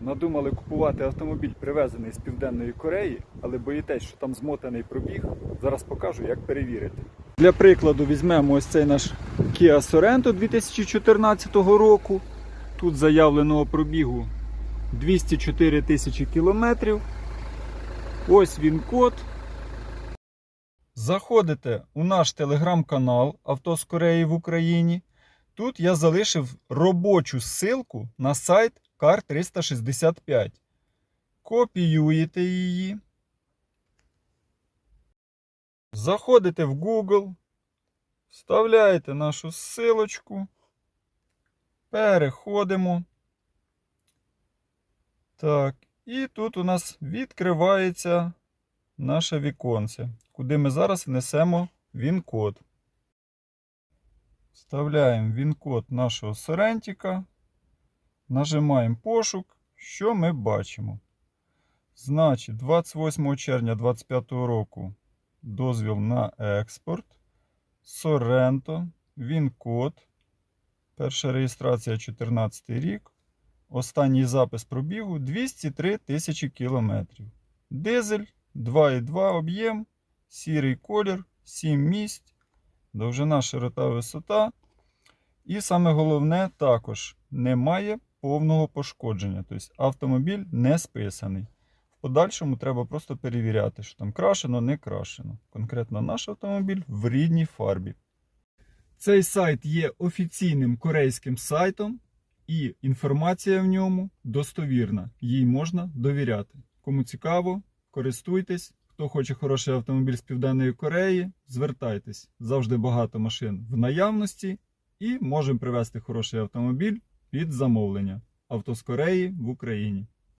надумали купувати автомобіль, привезений з Південної Кореї, але боїтесь, що там змотаний пробіг, зараз покажу, як перевірити. Для прикладу візьмемо ось цей наш Kia Sorento 2014 року. Тут заявленого пробігу 204 тисячі кілометрів. Ось він код. Заходите у наш телеграм-канал Авто з Кореї в Україні. Тут я залишив робочу ссылку на сайт CAR 365. Копіюєте її. Заходите в Google, вставляєте нашу ссылочку. Переходимо. Так, і тут у нас відкривається наше віконце, куди ми зараз внесемо він-код. Вставляємо він-код нашого сорентика. Нажимаємо пошук. Що ми бачимо? Значить, 28 червня 2025 року дозвіл на експорт. Соренто, він-код. Перша реєстрація 2014 рік. Останній запис пробігу 203 тисячі кілометрів. Дизель 2,2 об'єм, сірий колір, 7 місць, довжина, широта, висота. І саме головне також немає повного пошкодження. Тобто автомобіль не списаний. В подальшому треба просто перевіряти, що там крашено, не крашено. Конкретно наш автомобіль в рідній фарбі. Цей сайт є офіційним корейським сайтом, і інформація в ньому достовірна. Їй можна довіряти. Кому цікаво, користуйтесь. Хто хоче хороший автомобіль з Південної Кореї, звертайтесь. Завжди багато машин в наявності і можемо привезти хороший автомобіль під замовлення. автоскореї в Україні.